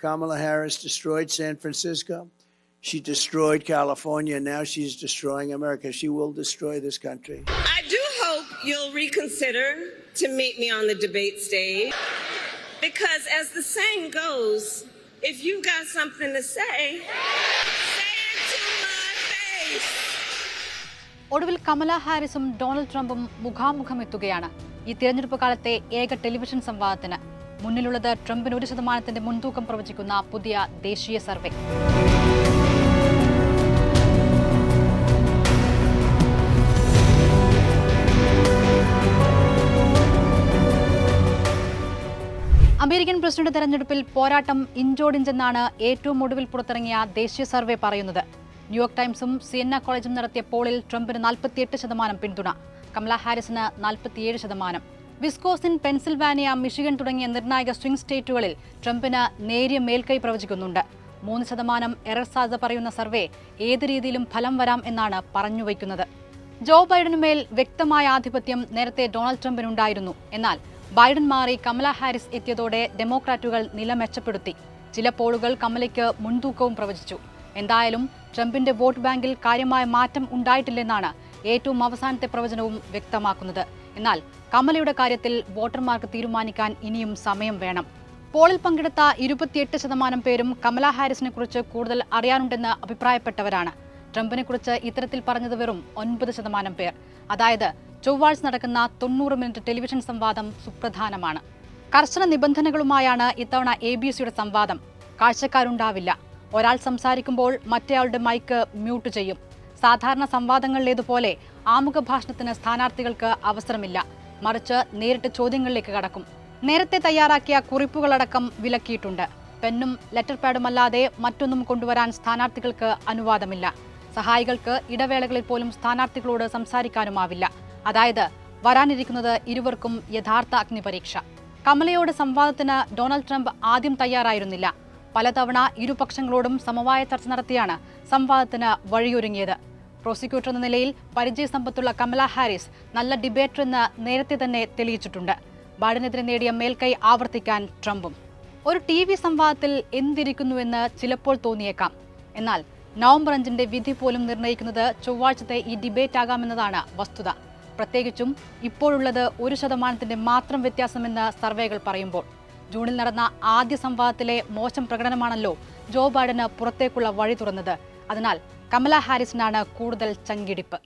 Kamala Harris destroyed San Francisco. She destroyed California. Now she's destroying America. She will destroy this country. I do hope you'll reconsider to meet me on the debate stage. Because as the saying goes, if you've got something to say, say it to my face. ഒടുവിൽ Kamala ഹാരിസും Donald ട്രംപും മുഖാമുഖം എത്തുകയാണ് ഈ തിരഞ്ഞെടുപ്പ് കാലത്തെ ഏക television സംവാദത്തിന് മുന്നിലുള്ളത് ട്രംപിന് ഒരു ശതമാനത്തിന്റെ മുൻതൂക്കം പ്രവചിക്കുന്ന പുതിയ ദേശീയ സർവേ. അമേരിക്കൻ പ്രസിഡന്റ് തെരഞ്ഞെടുപ്പിൽ പോരാട്ടം ഇഞ്ചോടിഞ്ചെന്നാണ് ഏറ്റവും ഒടുവിൽ പുറത്തിറങ്ങിയ ദേശീയ സർവേ പറയുന്നത്. ന്യൂയോർക്ക് ടൈംസും സിയന്ന കോളേജും നടത്തിയ പോളിൽ ട്രംപിന് നാൽപ്പത്തിയെട്ട് ശതമാനം പിന്തുണ. കമല ഹാരിസിന് നാൽപ്പത്തിയേഴ് ശതമാനം. വിസ്കോസിൻ പെൻസിൽവാനിയ മിഷിഗൻ തുടങ്ങിയ നിർണായക സ്വിംഗ് സ്റ്റേറ്റുകളിൽ ട്രംപിന് നേരിയ മേൽക്കൈ പ്രവചിക്കുന്നുണ്ട്. മൂന്ന് ശതമാനം എറർ സാധ്യത പറയുന്ന സർവേ ഏത് രീതിയിലും ഫലം വരാം എന്നാണ് പറഞ്ഞുവയ്ക്കുന്നത് ജോ ബൈഡനുമേൽ വ്യക്തമായ ആധിപത്യം നേരത്തെ ഡൊണാൾഡ് ട്രംപിനുണ്ടായിരുന്നു. എന്നാൽ ബൈഡൻ മാറി കമല ഹാരിസ് എത്തിയതോടെ ഡെമോക്രാറ്റുകൾ നില മെച്ചപ്പെടുത്തി. ചില പോളുകൾ കമലയ്ക്ക് മുൻതൂക്കവും പ്രവചിച്ചു. എന്തായാലും ട്രംപിന്റെ വോട്ട് ബാങ്കിൽ കാര്യമായ മാറ്റം ഉണ്ടായിട്ടില്ലെന്നാണ് ഏറ്റവും അവസാനത്തെ പ്രവചനവും വ്യക്തമാക്കുന്നത്. എന്നാൽ കമലയുടെ കാര്യത്തിൽ വോട്ടർമാർക്ക് തീരുമാനിക്കാൻ ഇനിയും സമയം വേണം. പോളിൽ പങ്കെടുത്ത ഇരുപത്തിയെട്ട് ശതമാനം പേരും കമല ഹാരിസിനെ കുറിച്ച് കൂടുതൽ അറിയാനുണ്ടെന്ന് അഭിപ്രായപ്പെട്ടവരാണ്. ട്രംപിനെ കുറിച്ച് ഇത്തരത്തിൽ പറഞ്ഞത് വെറും ഒൻപത് ശതമാനം പേർ. അതായത് ചൊവ്വാഴ്ച നടക്കുന്ന തൊണ്ണൂറ് മിനിറ്റ് ടെലിവിഷൻ സംവാദം സുപ്രധാനമാണ്. കർശന നിബന്ധനകളുമായാണ് ഇത്തവണ എ ബി സിയുടെ സംവാദം. കാഴ്ചക്കാരുണ്ടാവില്ല. ഒരാൾ സംസാരിക്കുമ്പോൾ മറ്റേയാളുടെ മൈക്ക് മ്യൂട്ട് ചെയ്യും. സാധാരണ സംവാദങ്ങളിലേതുപോലെ ആമുഖ ഭാഷണത്തിന് സ്ഥാനാർത്ഥികൾക്ക് അവസരമില്ല. മറിച്ച് നേരിട്ട് ചോദ്യങ്ങളിലേക്ക് കടക്കും. നേരത്തെ തയ്യാറാക്കിയ കുറിപ്പുകളടക്കം വിലക്കിയിട്ടുണ്ട്. പെന്നും ലെറ്റർ പാഡുമല്ലാതെ മറ്റൊന്നും കൊണ്ടുവരാൻ സ്ഥാനാർത്ഥികൾക്ക് അനുവാദമില്ല. സഹായികൾക്ക് ഇടവേളകളിൽ പോലും സ്ഥാനാർത്ഥികളോട് സംസാരിക്കാനുമാവില്ല. അതായത് വരാനിരിക്കുന്നത് ഇരുവർക്കും യഥാർത്ഥ അഗ്നിപരീക്ഷ. കമലയോട് സംവാദത്തിന് ഡൊണാൾഡ് ട്രംപ് ആദ്യം തയ്യാറായിരുന്നില്ല. പലതവണ ഇരുപക്ഷങ്ങളോടും സമവായ ചർച്ച നടത്തിയാണ് സംവാദത്തിന് വഴിയൊരുങ്ങിയത്. പ്രോസിക്യൂട്ടർ എന്ന നിലയിൽ പരിചയസമ്പത്തുള്ള കമല ഹാരിസ് നല്ല ഡിബേറ്റർ എന്ന് നേരത്തെ തന്നെ തെളിയിച്ചിട്ടുണ്ട്. ബൈഡനെതിരെ നേടിയ മേൽക്കൈ ആവർത്തിക്കാൻ ട്രംപും. ഒരു ടി വി സംവാദത്തിൽ എന്തിരിക്കുന്നുവെന്ന് ചിലപ്പോൾ തോന്നിയേക്കാം. എന്നാൽ നവംബർ അഞ്ചിന്റെ വിധി പോലും നിർണയിക്കുന്നത് ചൊവ്വാഴ്ചത്തെ ഈ ഡിബേറ്റ് ആകാമെന്നതാണ് വസ്തുത. പ്രത്യേകിച്ചും ഇപ്പോഴുള്ളത് ഒരു ശതമാനത്തിന്റെ മാത്രം വ്യത്യാസമെന്ന് സർവേകൾ പറയുമ്പോൾ. ജൂണിൽ നടന്ന ആദ്യ സംവാദത്തിലെ മോശം പ്രകടനമാണല്ലോ ജോ ബൈഡന് പുറത്തേക്കുള്ള വഴി തുറന്നത്. അതിനാൽ കമല ഹാരിസിനാണ് കൂടുതൽ ചങ്കിടിപ്പ്.